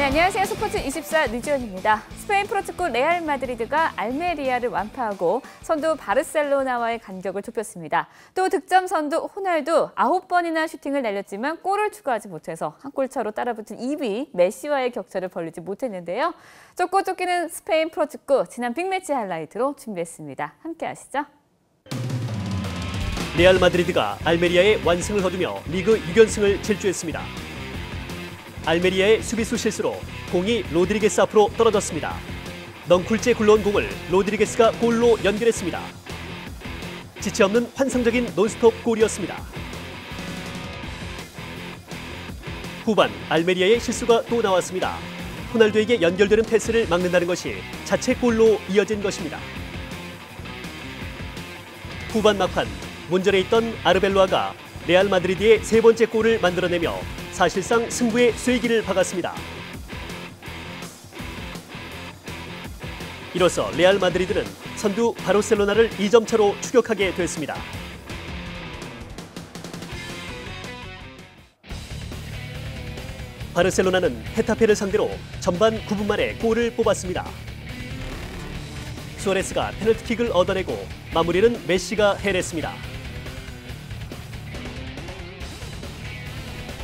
네, 안녕하세요. 스포츠 24 류지원입니다. 스페인 프로축구 레알 마드리드가 알메리아를 완파하고 선두 바르셀로나와의 간격을 좁혔습니다. 또 득점 선두 호날두 9번이나 슈팅을 날렸지만 골을 추가하지 못해서 한 골 차로 따라붙은 2위 메시와의 격차를 벌리지 못했는데요. 쫓고 쫓기는 스페인 프로축구 지난 빅매치 하이라이트로 준비했습니다. 함께 하시죠. 레알 마드리드가 알메리아의 완승을 거두며 리그 6연승을 질주했습니다. 알메리아의 수비수 실수로 공이 로드리게스 앞으로 떨어졌습니다. 넝쿨째 굴러온 공을 로드리게스가 골로 연결했습니다. 지체 없는 환상적인 논스톱 골이었습니다. 후반 알메리아의 실수가 또 나왔습니다. 호날두에게 연결되는 패스를 막는다는 것이 자책골로 이어진 것입니다. 후반 막판 문전에 있던 아르벨로아가 레알 마드리드의 세 번째 골을 만들어내며 사실상 승부의 쐐기를 박았습니다. 이로써 레알 마드리드는 선두 바르셀로나를 2점 차로 추격하게 됐습니다. 바르셀로나는 헤타페를 상대로 전반 9분 만에 골을 뽑았습니다. 수아레스가 페널티킥을 얻어내고 마무리는 메시가 해냈습니다.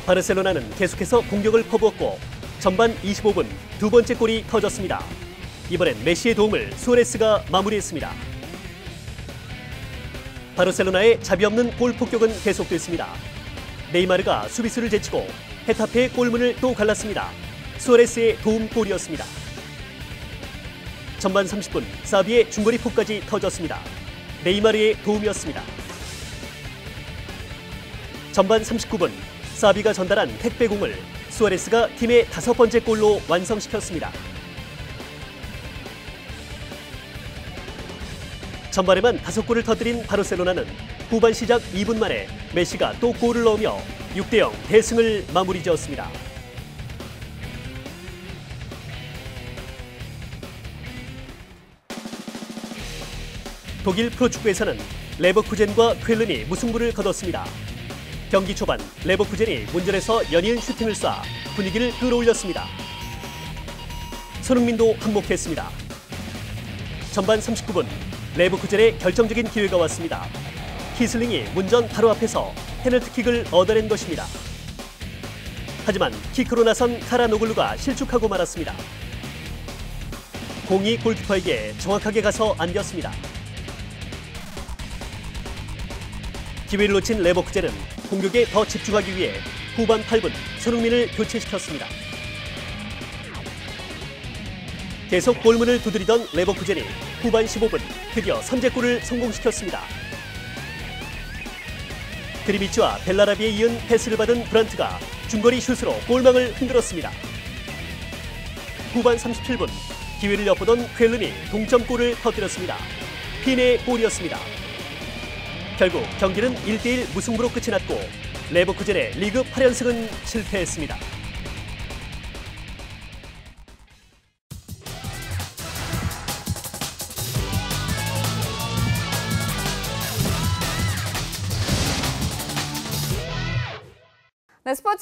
바르셀로나는 계속해서 공격을 퍼부었고 전반 25분 두 번째 골이 터졌습니다. 이번엔 메시의 도움을 수아레스가 마무리했습니다. 바르셀로나의 자비 없는 골 폭격은 계속됐습니다. 네이마르가 수비수를 제치고 헤타페의 골문을 또 갈랐습니다. 수아레스의 도움골이었습니다. 전반 30분 사비의 중거리 폭까지 터졌습니다. 네이마르의 도움이었습니다. 전반 39분 사비가 전달한 택배공을 수아레스가 팀의 다섯 번째 골로 완성시켰습니다. 전반에만 다섯 골을 터뜨린 바르셀로나는 후반 시작 2분 만에 메시가 또 골을 넣으며 6대0 대승을 마무리 지었습니다. 독일 프로축구에서는 레버쿠젠과 쾰른이 무승부를 거뒀습니다. 경기 초반 레버쿠젠이 문전에서 연이은 슈팅을 쏴 분위기를 끌어올렸습니다. 손흥민도 한몫했습니다. 전반 39분 레버쿠젠의 결정적인 기회가 왔습니다. 키슬링이 문전 바로 앞에서 페널티킥을 얻어낸 것입니다. 하지만 키크로 나선 카라노글루가 실축하고 말았습니다. 공이 골키퍼에게 정확하게 가서 안겼습니다. 기회를 놓친 레버쿠젠은 공격에 더 집중하기 위해 후반 8분 손흥민을 교체시켰습니다. 계속 골문을 두드리던 레버쿠젠이 후반 15분 드디어 선제골을 성공시켰습니다. 드리비치와 벨라라비에 이은 패스를 받은 브란트가 중거리 슛으로 골망을 흔들었습니다. 후반 37분 기회를 엿보던 쾰른이 동점골을 터뜨렸습니다. 핀의 골이었습니다. 결국 경기는 1대1 무승부로 끝이 났고 레버쿠젠의 리그 8연승은 실패했습니다.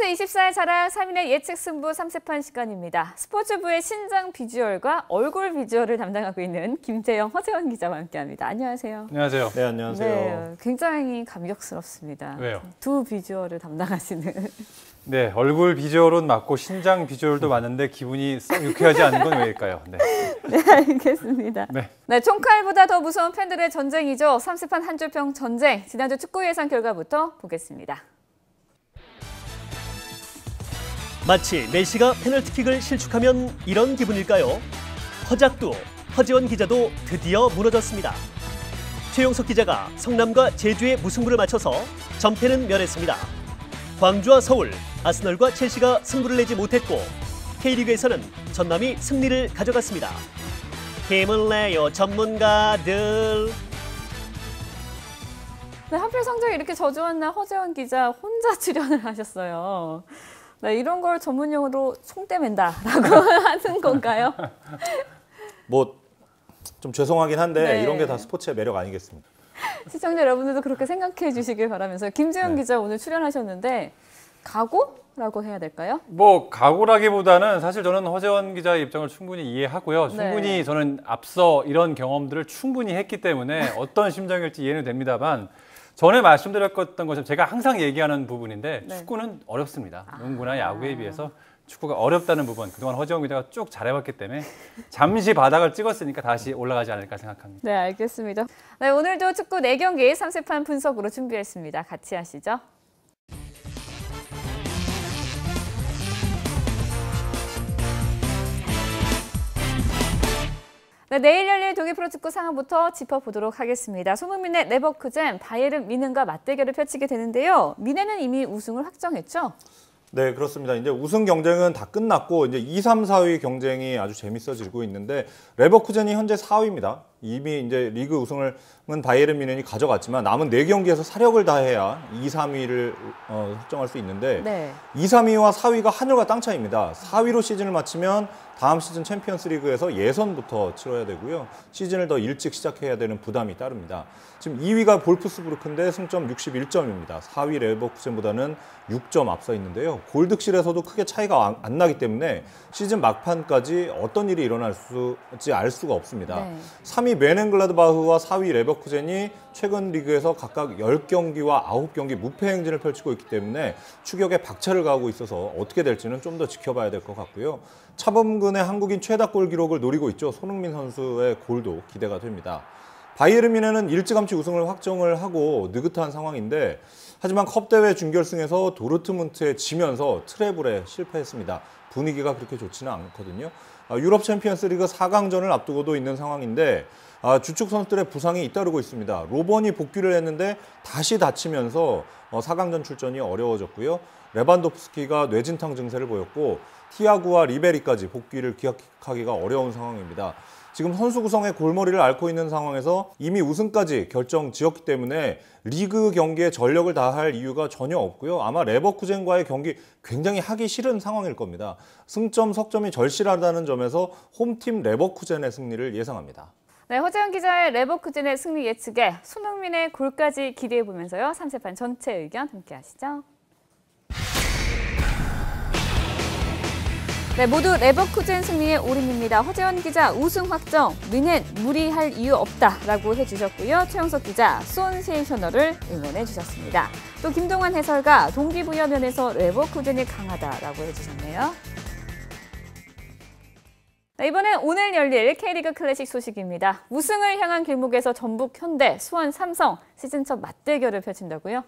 스포츠 24의 자랑 3인의 예측 승부 3세판 시간입니다. 스포츠부의 신장 비주얼과 얼굴 비주얼을 담당하고 있는 김재영, 허재원 기자와 함께합니다. 안녕하세요. 안녕하세요. 네, 안녕하세요. 네, 굉장히 감격스럽습니다. 왜요? 두 비주얼을 담당하시는. 네, 얼굴 비주얼은 맞고 신장 비주얼도 맞는데 기분이 썩 유쾌하지 않은 건 왜일까요? 네. 네, 알겠습니다. 네. 네, 총칼보다 더 무서운 팬들의 전쟁이죠. 3세판 한 줄평 전쟁. 지난주 축구 예상 결과부터 보겠습니다. 마치 메시가 페널티킥을 실축하면 이런 기분일까요? 허작도 허지원 기자도 드디어 무너졌습니다. 최용석 기자가 성남과 제주의 무승부를 맞춰서 전패는 멸했습니다. 광주와 서울, 아스널과 첼시가 승부를 내지 못했고 K리그에서는 전남이 승리를 가져갔습니다. 힘을 내요 전문가들. 네, 하필 성적이 이렇게 저조한 날 허재원 기자 혼자 출연을 하셨어요. 네, 이런 걸 전문 용어로 송떼맨다라고 하는 건가요? 뭐 좀 죄송하긴 한데 네. 이런 게 다 스포츠의 매력 아니겠습니까? 시청자 여러분들도 그렇게 생각해 주시길 바라면서 김재영 네. 기자 오늘 출연하셨는데 각오? 각오라고 해야 될까요? 뭐 각오라기보다는 사실 저는 허재원 기자의 입장을 충분히 이해하고요. 충분히 네. 저는 앞서 이런 경험들을 충분히 했기 때문에 어떤 심정일지 이해는 됩니다만 전에 말씀드렸던 것처럼 제가 항상 얘기하는 부분인데 네. 축구는 어렵습니다. 아. 농구나 야구에 비해서 축구가 어렵다는 부분 그동안 허재원 기자가 쭉 잘해왔기 때문에 잠시 바닥을 찍었으니까 다시 올라가지 않을까 생각합니다. 네, 알겠습니다. 네, 오늘도 축구 4경기 3세판 분석으로 준비했습니다. 같이 하시죠. 네, 내일 열릴 독일 프로축구 상황부터 짚어보도록 하겠습니다. 손흥민의 레버쿠젠, 바이에른 미넨과 맞대결을 펼치게 되는데요. 미넨은 이미 우승을 확정했죠? 네, 그렇습니다. 이제 우승 경쟁은 다 끝났고 이제 2, 3, 4위 경쟁이 아주 재밌어지고 있는데 레버쿠젠이 현재 4위입니다. 이미 이제 리그 우승을 은 바이에른 미넨이 가져갔지만 남은 4경기에서 사력을 다해야 2, 3위를 어, 확정할 수 있는데 네. 2, 3위와 4위가 하늘과 땅 차이입니다. 4위로 시즌을 마치면 다음 시즌 챔피언스 리그에서 예선부터 치러야 되고요. 시즌을 더 일찍 시작해야 되는 부담이 따릅니다. 지금 2위가 볼프스부르크인데 승점 61점입니다. 4위 레버쿠젠보다는 6점 앞서 있는데요. 골득실에서도 크게 차이가 안- 안 나기 때문에 시즌 막판까지 어떤 일이 일어날 수지 알 수가 없습니다. 네. 3위 메넨글라드바흐와 4위 레버쿠젠이 최근 리그에서 각각 10경기와 9경기 무패 행진을 펼치고 있기 때문에 추격에 박차를 가하고 있어서 어떻게 될지는 좀 더 지켜봐야 될 것 같고요. 차범근의 한국인 최다 골 기록을 노리고 있죠. 손흥민 선수의 골도 기대가 됩니다. 바이에른 미넨은 일찌감치 우승을 확정을 하고 느긋한 상황인데 하지만 컵 대회 준결승에서 도르트문트에 지면서 트래블에 실패했습니다. 분위기가 그렇게 좋지는 않거든요. 아, 유럽 챔피언스리그 4강전을 앞두고도 있는 상황인데 아, 주축 선수들의 부상이 잇따르고 있습니다. 로번이 복귀를 했는데 다시 다치면서 어, 4강전 출전이 어려워졌고요. 레반도프스키가 뇌진탕 증세를 보였고 티아구와 리베리까지 복귀를 기약하기가 어려운 상황입니다. 지금 선수 구성의 골머리를 앓고 있는 상황에서 이미 우승까지 결정 지었기 때문에 리그 경기에 전력을 다할 이유가 전혀 없고요. 아마 레버쿠젠과의 경기 굉장히 하기 싫은 상황일 겁니다. 승점, 석점이 절실하다는 점에서 홈팀 레버쿠젠의 승리를 예상합니다. 네, 허재현 기자의 레버쿠젠의 승리 예측에 손흥민의 골까지 기대해 보면서요. 3세판 전체 의견 함께 하시죠. 네, 모두 레버쿠젠 승리에 올인입니다. 허재원 기자 우승 확정, 미넨 무리할 이유 없다라고 해주셨고요. 최영석 기자 쏜세이셔널을 응원해 주셨습니다. 또 김동환 해설가 동기부여 면에서 레버쿠젠이 강하다라고 해주셨네요. 네, 이번엔 오늘 열릴 K리그 클래식 소식입니다. 우승을 향한 길목에서 전북, 현대, 수원, 삼성 시즌 첫 맞대결을 펼친다고요?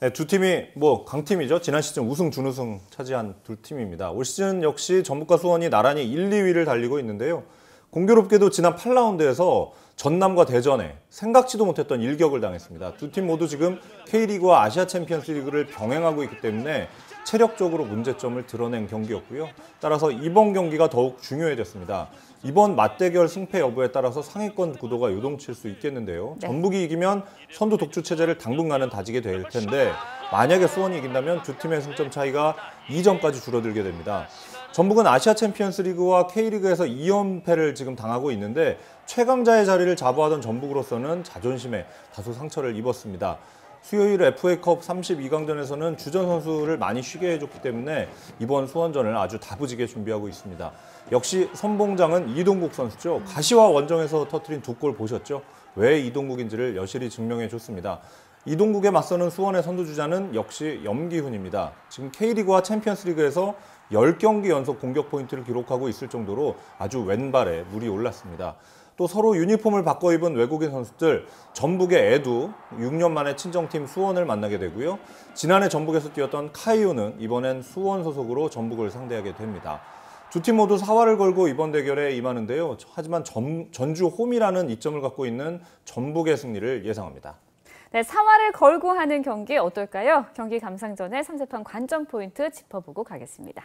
네, 두 팀이 뭐 강팀이죠. 지난 시즌 우승, 준우승 차지한 두 팀입니다. 올 시즌 역시 전북과 수원이 나란히 1, 2위를 달리고 있는데요. 공교롭게도 지난 8라운드에서 전남과 대전에 생각지도 못했던 일격을 당했습니다. 두 팀 모두 지금 K리그와 아시아 챔피언스 리그를 병행하고 있기 때문에 체력적으로 문제점을 드러낸 경기였고요. 따라서 이번 경기가 더욱 중요해졌습니다. 이번 맞대결 승패 여부에 따라서 상위권 구도가 요동칠 수 있겠는데요. 네. 전북이 이기면 선두 독주 체제를 당분간은 다지게 될 텐데 만약에 수원이 이긴다면 두 팀의 승점 차이가 2점까지 줄어들게 됩니다. 전북은 아시아 챔피언스 리그와 K리그에서 2연패를 지금 당하고 있는데 최강자의 자리를 자부하던 전북으로서는 자존심에 다소 상처를 입었습니다. 수요일 FA컵 32강전에서는 주전 선수를 많이 쉬게 해줬기 때문에 이번 수원전을 아주 다부지게 준비하고 있습니다. 역시 선봉장은 이동국 선수죠. 가시와 원정에서 터트린 두 골 보셨죠? 왜 이동국인지를 여실히 증명해 줬습니다. 이동국에 맞서는 수원의 선두주자는 역시 염기훈입니다. 지금 K리그와 챔피언스리그에서 10경기 연속 공격 포인트를 기록하고 있을 정도로 아주 왼발에 물이 올랐습니다. 또 서로 유니폼을 바꿔 입은 외국인 선수들 전북의 에두 6년 만에 친정팀 수원을 만나게 되고요. 지난해 전북에서 뛰었던 카이오는 이번엔 수원 소속으로 전북을 상대하게 됩니다. 두 팀 모두 사활을 걸고 이번 대결에 임하는데요. 하지만 전, 전주 홈이라는 이점을 갖고 있는 전북의 승리를 예상합니다. 네, 사활을 걸고 하는 경기 어떨까요? 경기 감상 전에 3세판 관전 포인트 짚어보고 가겠습니다.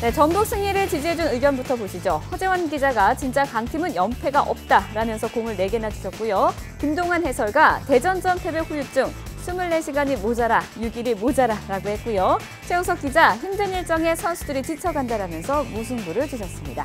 네, 전북 승리를 지지해준 의견부터 보시죠. 허재원 기자가 진짜 강팀은 연패가 없다라면서 공을 4개나 주셨고요. 김동환 해설가 대전전 패배 후유증 24시간이 모자라, 6일이 모자라라고 했고요. 최영석 기자 힘든 일정에 선수들이 지쳐간다라면서 무승부를 주셨습니다.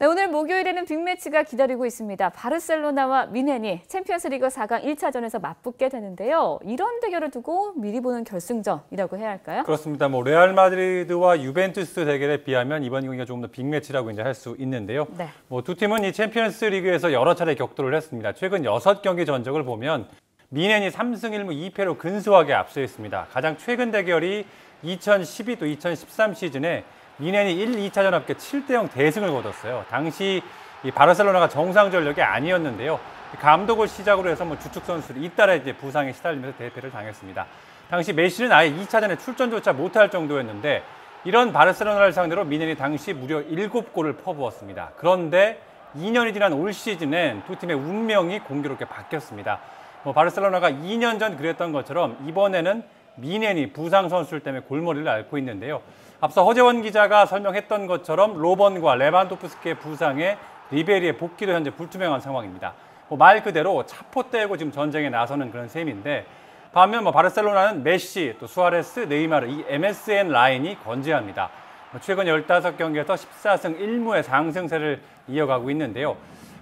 네, 오늘 목요일에는 빅매치가 기다리고 있습니다. 바르셀로나와 미넨이 챔피언스리그 4강 1차전에서 맞붙게 되는데요. 이런 대결을 두고 미리 보는 결승전이라고 해야 할까요? 그렇습니다. 뭐 레알 마드리드와 유벤투스 대결에 비하면 이번 경기가 조금 더 빅매치라고 이제 할 수 있는데요. 네. 뭐두 팀은 이 챔피언스리그에서 여러 차례 격돌을 했습니다. 최근 6경기 전적을 보면 미넨이 3승 1무 2패로 근소하게 앞서 있습니다. 가장 최근 대결이 2012또 2013 시즌에 미넨이 1, 2차전 합계 7대 0 대승을 거뒀어요. 당시 이 바르셀로나가 정상 전력이 아니었는데요. 감독을 시작으로 해서 뭐 주축 선수를 잇따라 이제 부상에 시달리면서 대패를 당했습니다. 당시 메시는 아예 2차전에 출전조차 못할 정도였는데 이런 바르셀로나를 상대로 미넨이 당시 무려 7골을 퍼부었습니다. 그런데 2년이 지난 올 시즌엔 두 팀의 운명이 공교롭게 바뀌었습니다. 뭐 바르셀로나가 2년 전 그랬던 것처럼 이번에는 미넨이 부상 선수들 때문에 골머리를 앓고 있는데요. 앞서 허재원 기자가 설명했던 것처럼 로번과 레반도프스키의 부상에 리베리의 복귀도 현재 불투명한 상황입니다. 뭐 말 그대로 차포 떼고 지금 전쟁에 나서는 그런 셈인데 반면 뭐 바르셀로나는 메시, 또 수아레스, 네이마르 이 MSN 라인이 건재합니다. 뭐 최근 15경기에서 14승 1무의 상승세를 이어가고 있는데요.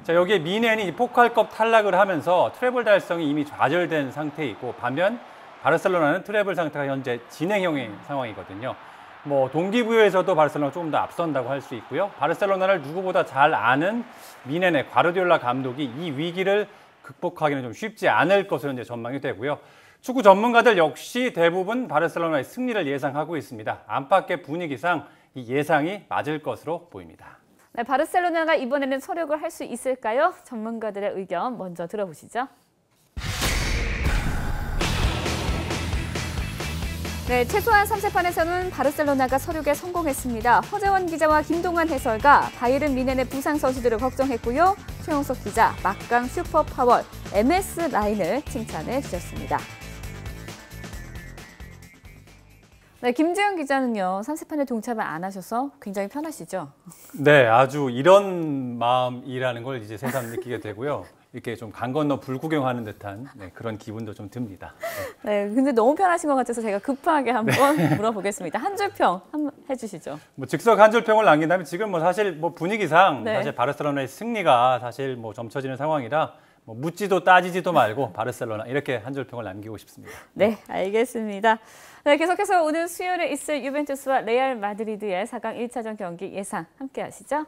자, 여기에 미넨이 포칼컵 탈락을 하면서 트래블 달성이 이미 좌절된 상태이고 반면 바르셀로나는 트래블 상태가 현재 진행형인 상황이거든요. 뭐 동기부여에서도 바르셀로나 조금 더 앞선다고 할 수 있고요. 바르셀로나를 누구보다 잘 아는 미넨의 과르디올라 감독이 이 위기를 극복하기는 좀 쉽지 않을 것으로 이제 전망이 되고요. 축구 전문가들 역시 대부분 바르셀로나의 승리를 예상하고 있습니다. 안팎의 분위기상 이 예상이 맞을 것으로 보입니다. 네, 바르셀로나가 이번에는 서력을 할 수 있을까요? 전문가들의 의견 먼저 들어보시죠. 네, 최소한 3세판에서는 바르셀로나가 서륙에 성공했습니다. 허재원 기자와 김동환 해설가 바이른 미넨의 부상 선수들을 걱정했고요. 최영석 기자, 막강 슈퍼파월, MS 라인을 칭찬해 주셨습니다. 네, 김재영 기자는요, 3세판에 동참을 안 하셔서 굉장히 편하시죠? 네, 아주 이런 마음이라는 걸 이제 새삼 느끼게 되고요. 이렇게 좀 강 건너 불구경하는 듯한 네, 그런 기분도 좀 듭니다. 네. 네, 근데 너무 편하신 것 같아서 제가 급하게 한번 네. 물어보겠습니다. 한 줄평 한번 해주시죠. 뭐 즉석 한 줄평을 남긴다면 지금 뭐 사실 뭐 분위기상 네. 사실 바르셀로나의 승리가 사실 뭐 점쳐지는 상황이라 뭐 묻지도 따지지도 말고 바르셀로나 이렇게 한 줄평을 남기고 싶습니다. 네, 알겠습니다. 네, 계속해서 오늘 수요일에 있을 유벤투스와 레알 마드리드의 4강 1차전 경기 예상 함께 하시죠.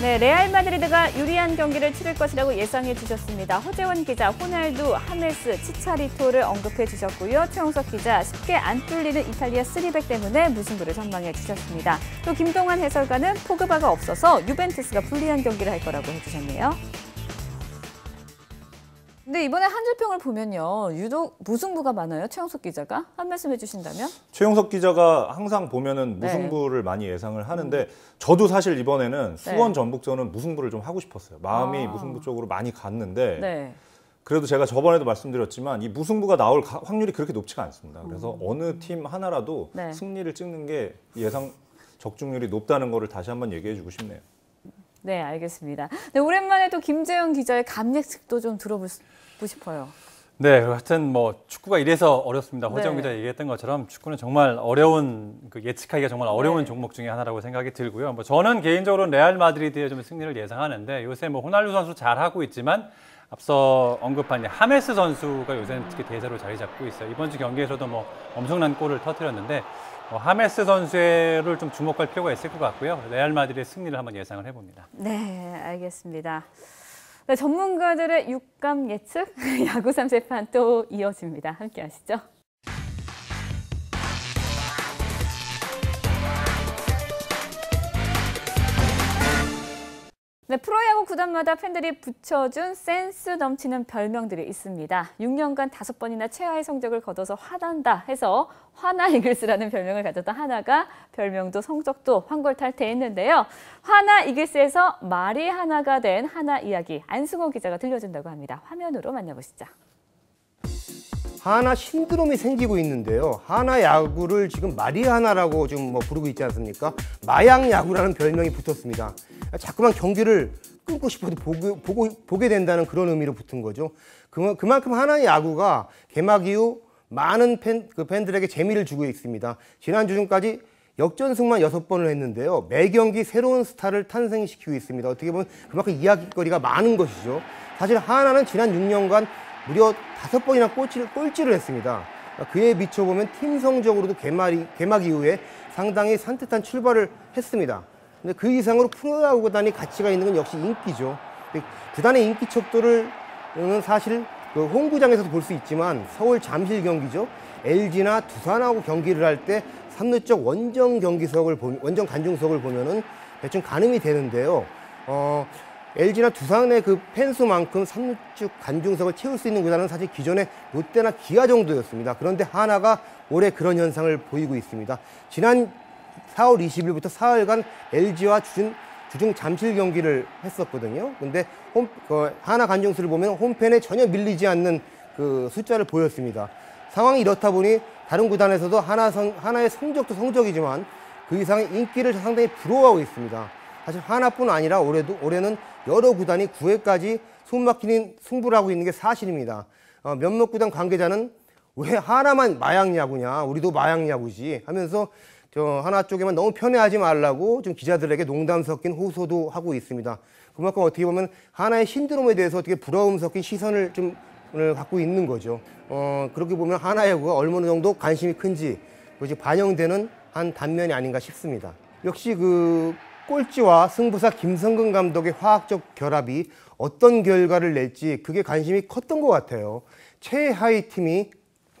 네, 레알 마드리드가 유리한 경기를 치를 것이라고 예상해 주셨습니다. 허재원 기자, 호날두, 하메스, 치차리토를 언급해 주셨고요. 최홍석 기자, 쉽게 안 뚫리는 이탈리아 3백 때문에 무승부를 전망해 주셨습니다. 또 김동환 해설가는 포그바가 없어서 유벤투스가 불리한 경기를 할 거라고 해주셨네요. 근데 이번에 한줄평을 보면요. 유독 무승부가 많아요. 최영석 기자가. 한 말씀 해주신다면? 최영석 기자가 항상 보면은 네. 무승부를 네. 많이 예상을 하는데 음. 저도 사실 이번에는 네. 수원 전북전은 무승부를 좀 하고 싶었어요. 마음이 아. 무승부 쪽으로 많이 갔는데 네. 그래도 제가 저번에도 말씀드렸지만 이 무승부가 나올 확률이 그렇게 높지가 않습니다. 그래서 음. 어느 팀 하나라도 네. 승리를 찍는 게 예상 적중률이 높다는 거를 다시 한번 얘기해 주고 싶네요. 네, 알겠습니다. 네, 오랜만에 또 김재영 기자의 감예측도 좀 들어 보고 싶어요. 네, 하여튼 뭐 축구가 이래서 어렵습니다. 허정 네. 기자 얘기했던 것처럼 축구는 정말 어려운 그 예측하기가 정말 어려운 네. 종목 중에 하나라고 생각이 들고요. 뭐 저는 개인적으로 레알 마드리드의 좀 승리를 예상하는데 요새 뭐 호날두 선수 잘 하고 있지만 앞서 언급한 하메스 선수가 요새는 특히 대세로 자리 잡고 있어요. 이번 주 경기에서도 뭐 엄청난 골을 터뜨렸는데 뭐 하메스 선수를 좀 주목할 필요가 있을 것 같고요. 레알 마드리드의 승리를 한번 예상을 해봅니다. 네, 알겠습니다. 네, 전문가들의 육감 예측 야구 3세판 또 이어집니다. 함께 하시죠. 네, 프로야구 구단마다 팬들이 붙여준 센스 넘치는 별명들이 있습니다. 6년간 다섯 번이나 최하의 성적을 거둬서 화난다 해서 화나 이글스라는 별명을 가졌던 하나가 별명도 성적도 황골탈퇴했는데요. 화나 이글스에서 말이 하나가 된 하나 이야기 안승호 기자가 들려준다고 합니다. 화면으로 만나보시죠. 하나 신드롬이 생기고 있는데요. 하나 야구를 지금 마리아나라고 좀뭐 부르고 있지 않습니까? 마약 야구라는 별명이 붙었습니다. 자꾸만 경기를 끊고 싶어도 보고, 보고, 보게 된다는 그런 의미로 붙은 거죠. 그만 큼 하나의 야구가 개막 이후 많은 팬, 그 팬들에게 재미를 주고 있습니다. 지난 주 중까지 역전승만 여섯 번을 했는데요. 매 경기 새로운 스타를 탄생시키고 있습니다. 어떻게 보면 그만큼 이야기거리가 많은 것이죠. 사실 하나는 지난 6년간 무려 다섯 번이나 꼴찌를, 꼴찌를 했습니다. 그에 비춰보면 팀 성적으로도 개막, 개막 이후에 상당히 산뜻한 출발을 했습니다. 근데 그 이상으로 프로야구 구단이 가치가 있는 건 역시 인기죠. 구단의 인기 척도를 사실 그 홈구장에서도 볼 수 있지만 서울 잠실 경기죠. LG나 두산하고 경기를 할때 삼루쪽 원정 경기석을 보면 원정 관중석을 보면은 대충 가늠이 되는데요. 어, LG나 두산의 그 팬수만큼 삼루쪽 관중석을 채울 수 있는 구단은 사실 기존의 롯데나 기아 정도였습니다. 그런데 하나가 올해 그런 현상을 보이고 있습니다. 지난 4월 20일부터 사흘간 LG와 주중, 주중 잠실 경기를 했었거든요. 근데 홈, 그 하나 관중수를 보면 홈팬에 전혀 밀리지 않는 그 숫자를 보였습니다. 상황이 이렇다 보니 다른 구단에서도 하나 성, 하나의 성적도 성적이지만 그 이상의 인기를 상당히 부러워하고 있습니다. 사실 하나뿐 아니라 올해도 올해는 여러 구단이 9회까지 숨막히는 승부를 하고 있는 게 사실입니다. 어, 몇몇 구단 관계자는 왜 하나만 마약 야구냐, 우리도 마약 야구지 하면서 저 하나 쪽에만 너무 편애하지 말라고 좀 기자들에게 농담 섞인 호소도 하고 있습니다. 그만큼 어떻게 보면 하나의 신드롬에 대해서 어떻게 부러움 섞인 시선을 좀 갖고 있는 거죠. 어, 그렇게 보면 하나 야구가 얼마나 정도 관심이 큰지 그것이 반영되는 한 단면이 아닌가 싶습니다. 역시 그 꼴찌와 승부사 김성근 감독의 화학적 결합이 어떤 결과를 낼지 그게 관심이 컸던 것 같아요. 최하위 팀이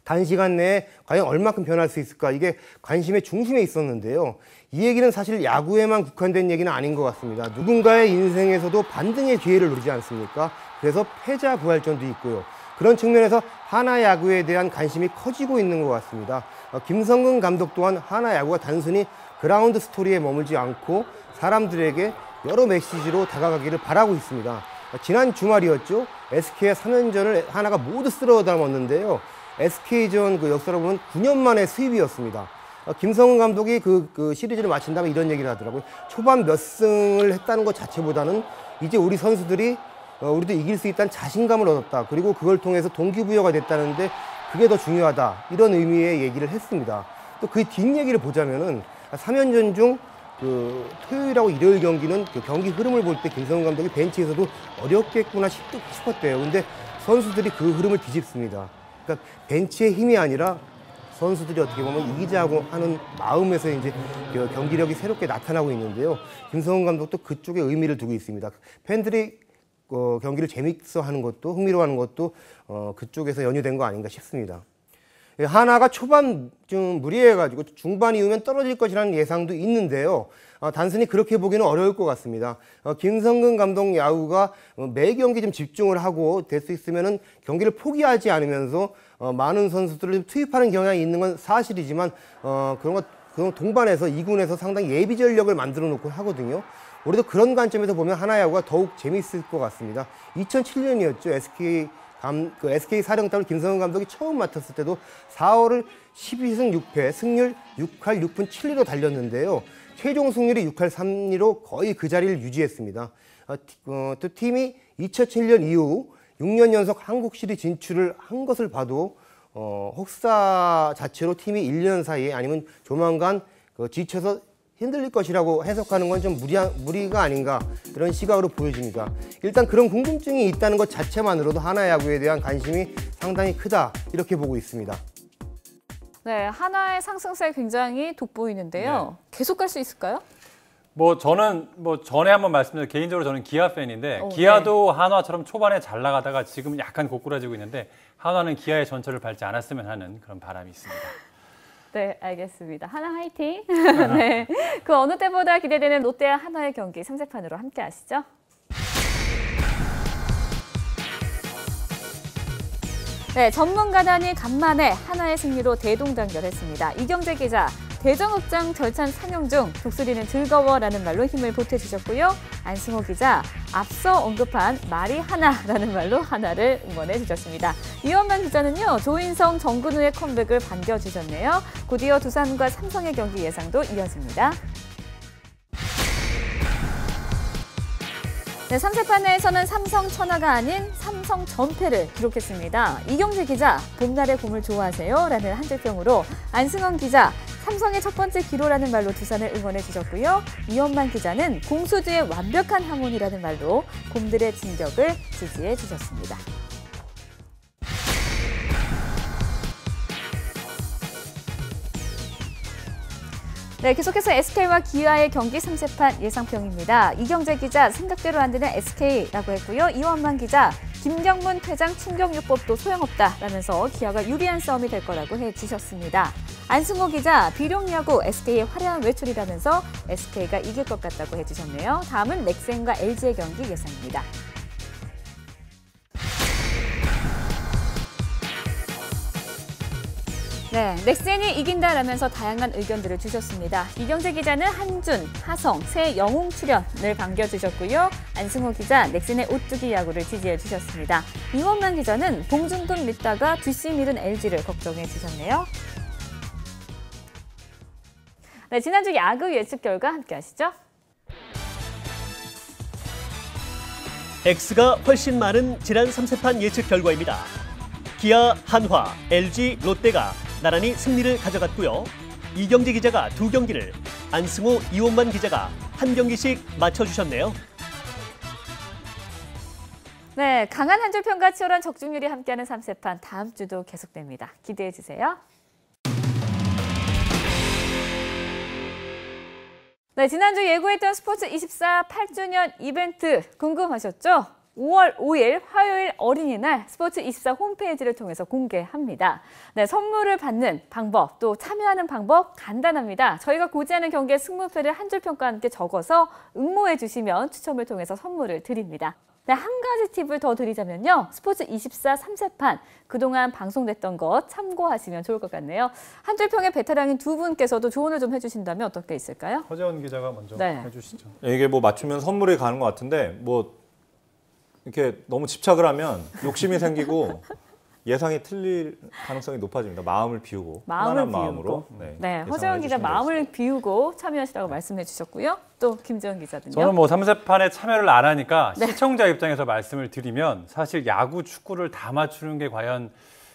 단시간 내에 과연 얼마큼 변할 수 있을까 이게 관심의 중심에 있었는데요. 이 얘기는 사실 야구에만 국한된 얘기는 아닌 것 같습니다. 누군가의 인생에서도 반등의 기회를 누리지 않습니까? 그래서 패자 부활전도 있고요. 그런 측면에서 하나 야구에 대한 관심이 커지고 있는 것 같습니다. 어, 김성근 감독 또한 하나 야구가 단순히 그라운드 스토리에 머물지 않고 사람들에게 여러 메시지로 다가가기를 바라고 있습니다. 어, 지난 주말이었죠. SK의 3연전을 하나가 모두 쓸어 담았는데요. SK전 그 역사를 보면 9년 만의 수입이었습니다. 어, 김성훈 감독이 그, 그 시리즈를 마친 다음에 이런 얘기를 하더라고요. 초반 몇 승을 했다는 것 자체보다는 이제 우리 선수들이 어, 우리도 이길 수 있다는 자신감을 얻었다. 그리고 그걸 통해서 동기부여가 됐다는데 그게 더 중요하다. 이런 의미의 얘기를 했습니다. 또 그 뒷얘기를 보자면은 3연전 중 그 토요일하고 일요일 경기는 그 경기 흐름을 볼 때 김성훈 감독이 벤치에서도 어렵겠구나 싶었대요. 근데 선수들이 그 흐름을 뒤집습니다. 그러니까 벤치의 힘이 아니라 선수들이 어떻게 보면 이기자고 하는 마음에서 이제 그 경기력이 새롭게 나타나고 있는데요. 김성훈 감독도 그쪽에 의미를 두고 있습니다. 팬들이 어, 경기를 재밌어 하는 것도 흥미로워하는 것도 어, 그쪽에서 연유된 거 아닌가 싶습니다. 예, 하나가 초반 좀 무리해가지고 중반 이후면 떨어질 것이라는 예상도 있는데요. 어, 단순히 그렇게 보기는 어려울 것 같습니다. 어, 김성근 감독 야구가 매 경기 좀 집중을 하고 될 수 있으면은 경기를 포기하지 않으면서 어, 많은 선수들을 좀 투입하는 경향이 있는 건 사실이지만 어, 그런 것 그런 동반해서 2군에서 상당히 예비 전력을 만들어 놓고 하거든요. 올해도 그런 관점에서 보면 하나야구가 더욱 재미있을 것 같습니다. 2007년이었죠. SK 감, 그 SK 사령탑을 김성훈 감독이 처음 맡았을 때도 4월을 12승 6패, 승률 6할 6분 7리로 달렸는데요. 최종 승률이 6할 3리로 거의 그 자리를 유지했습니다. 어, 어, 또 팀이 2007년 이후 6년 연속 한국 시리 진출을 한 것을 봐도 어, 혹사 자체로 팀이 1년 사이에 아니면 조만간 그 지쳐서 흔들릴 것이라고 해석하는 건 좀 무리한, 무리가 아닌가 그런 시각으로 보여집니다. 일단 그런 궁금증이 있다는 것 자체만으로도 하나 야구에 대한 관심이 상당히 크다 이렇게 보고 있습니다. 네, 하나의 상승세 굉장히 돋보이는데요. 네. 계속 갈 수 있을까요? 뭐 저는 뭐 전에 한번 말씀드린 개인적으로 저는 기아 팬인데 오, 기아도 네. 한화처럼 초반에 잘 나가다가 지금 약간 고꾸라지고 있는데 한화는 기아의 전철을 밟지 않았으면 하는 그런 바람이 있습니다. 네, 알겠습니다. 하나 화이팅. 네, 그 어느 때보다 기대되는 롯데와 한화의 경기 3세판으로 함께 하시죠. 네, 전문가단이 간만에 하나의 승리로 대동단결했습니다. 이경재 기자, 대정극장 절찬 상영 중 독수리는 즐거워라는 말로 힘을 보태주셨고요. 안승호 기자, 앞서 언급한 말이 하나라는 말로 하나를 응원해 주셨습니다. 이원만 기자는요, 조인성, 정근우의 컴백을 반겨주셨네요. 곧이어 두산과 삼성의 경기 예상도 이어집니다. 네, 3세판 내에서는 삼성 천하가 아닌 삼성 전패를 기록했습니다. 이경재 기자, 봄날의 봄을 좋아하세요? 라는 한줄평으로 안승원 기자, 삼성의 첫 번째 기로라는 말로 두산을 응원해 주셨고요. 이원만 기자는 공수주의 완벽한 하모니라는 말로 곰들의 진격을 지지해 주셨습니다. 네, 계속해서 SK와 기아의 경기 3세판 예상평입니다. 이경재 기자 생각대로 안 되는 SK라고 했고요. 이원만 기자 김경문 퇴장 충격요법도 소용없다라면서 기아가 유리한 싸움이 될 거라고 해주셨습니다. 안승호 기자 비룡 야구 SK의 화려한 외출이라면서 SK가 이길 것 같다고 해주셨네요. 다음은 넥센과 LG의 경기 예상입니다. 네, 넥센이 이긴다라면서 다양한 의견들을 주셨습니다. 이경재 기자는 한준, 하성, 새 영웅 출연을 반겨주셨고요. 안승호 기자 넥센의 오뚜기 야구를 지지해 주셨습니다. 이원만 기자는 봉준근 믿다가 뒷심 잃은 LG를 걱정해 주셨네요. 네, 지난주 야구 예측 결과 함께 하시죠. X가 훨씬 많은 지난 3세판 예측 결과입니다. 기아, 한화, LG, 롯데가 나란히 승리를 가져갔고요. 이경재 기자가 두 경기를, 안승호, 이원만 기자가 한 경기씩 맞춰주셨네요. 네, 강한 한줄 평가 치열한 적중률이 함께하는 3세판 다음 주도 계속됩니다. 기대해 주세요. 네, 지난주 예고했던 스포츠 24 8주년 이벤트 궁금하셨죠? 5월 5일 화요일 어린이날 스포츠 24 홈페이지를 통해서 공개합니다. 네, 선물을 받는 방법 또 참여하는 방법 간단합니다. 저희가 고지하는 경기의 승무표를 한 줄 평가와 함께 적어서 응모해 주시면 추첨을 통해서 선물을 드립니다. 네, 한 가지 팁을 더 드리자면요. 스포츠 24 3세판 그동안 방송됐던 것 참고하시면 좋을 것 같네요. 한줄 평의 베테랑인 두 분께서도 조언을 좀 해주신다면 어떤 게 있을까요? 허재원 기자가 먼저 네. 해주시죠. 이게 뭐 맞추면 선물이 가는 것 같은데 뭐 이렇게 너무 집착을 하면 욕심이 생기고 예상이 틀릴 가능성이 높아집니다. 마음을 비우고 마음을 편안한 비우고. 마음으로. 네, 네, 허재원 기자 마음을. 비우고 참여하시라고 말씀해 주셨고요. 또 김지원 기자는요. 저는 뭐 3세판에 참여를 안 하니까 네. 시청자 입장에서 말씀을 드리면 사실 야구, 축구를 다 맞추는 게 과연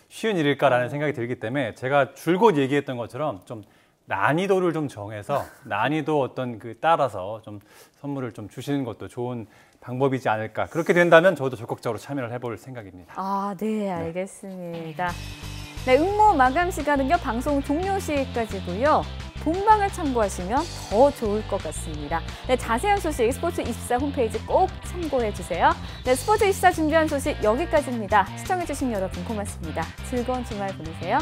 쉬운 일일까라는 생각이 들기 때문에 제가 줄곧 얘기했던 것처럼 좀 난이도를 좀 정해서 난이도 어떤 그 따라서 좀 선물을 좀 주시는 것도 좋은 방법이지 않을까. 그렇게 된다면 저도 적극적으로 참여를 해볼 생각입니다. 아, 네, 알겠습니다. 네, 응모 마감 시간은요, 방송 종료 시까지고요. 본방을 참고하시면 더 좋을 것 같습니다. 네, 자세한 소식 스포츠 24 홈페이지 꼭 참고해 주세요. 네, 스포츠 24 준비한 소식 여기까지입니다. 시청해주신 여러분 고맙습니다. 즐거운 주말 보내세요.